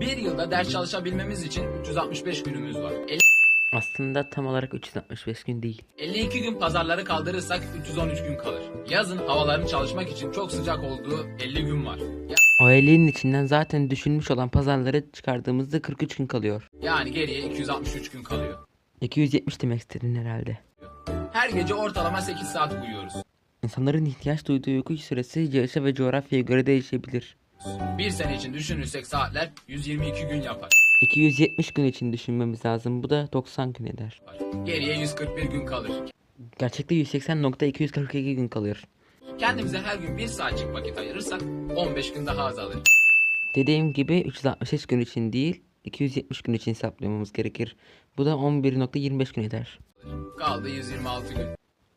Bir yılda ders çalışabilmemiz için 365 günümüz var. Aslında tam olarak 365 gün değil. 52 gün pazarları kaldırırsak 313 gün kalır. Yazın havaların çalışmak için çok sıcak olduğu 50 gün var. Ya- O 50'nin içinden zaten düşünmüş olan pazarları çıkardığımızda 43 gün kalıyor. Yani geriye 263 gün kalıyor. 270 demek istedin herhalde. Her gece ortalama 8 saat uyuyoruz. İnsanların ihtiyaç duyduğu uyku süresi yaşa ve coğrafyaya göre değişebilir. Bir sene için düşünürsek saatler 122 gün yapar. 270 gün için düşünmemiz lazım. Bu da 90 gün eder. Geriye 141 gün kalır. Gerçekte 180.242 gün kalıyor. Kendimize her gün 1 saatlik vakit ayırırsak 15 gün daha azalır. Dediğim gibi 363 gün için değil 270 gün için hesaplamamız gerekir. Bu da 11.25 gün eder. Kaldı 126 gün.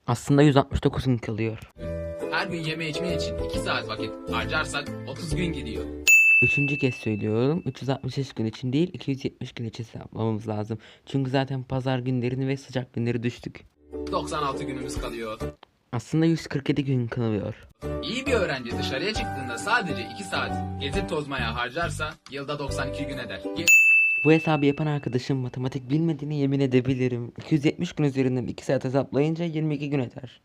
Aslında 169 gün kalıyor. Her gün yeme içme için 2 saat vakit harcarsak 30 gün gidiyor. Üçüncü kez söylüyorum. 363 gün için değil 270 gün için hesaplamamız lazım. Çünkü zaten pazar günlerini ve sıcak günleri düştük. 96 günümüz kalıyor. Aslında 147 gün kalıyor. İyi bir öğrenci dışarıya çıktığında sadece 2 saat gezip tozmaya harcarsa yılda 92 gün eder. Ge- Bu hesabı yapan arkadaşım matematik bilmediğini yemin edebilirim. 270 gün üzerinden 2 saat hesaplayınca 22 gün eder.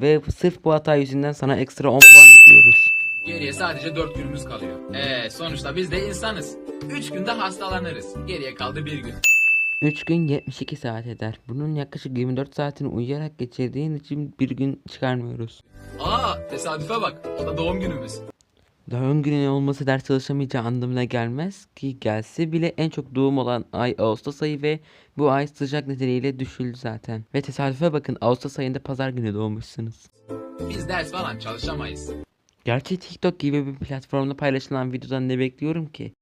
Ve sırf bu hata yüzünden sana ekstra 10 puan ekliyoruz. Geriye sadece 4 günümüz kalıyor. Eee sonuçta biz de insanız. 3 günde hastalanırız. Geriye kaldı 1 gün. 3 gün 72 saat eder. Bunun yaklaşık 24 saatini uyuyarak geçirdiğin için bir gün çıkarmıyoruz. Aa tesadüfe bak. O da doğum günümüz. Doğum günün olması ders çalışamayacağı anlamına gelmez ki gelse bile en çok doğum olan ay Ağustos ayı ve bu ay sıcak nedeniyle düşüldü zaten. Ve tesadüfe bakın Ağustos ayında pazar günü doğmuşsunuz. Biz ders falan çalışamayız. Gerçi TikTok gibi bir platformda paylaşılan videodan ne bekliyorum ki?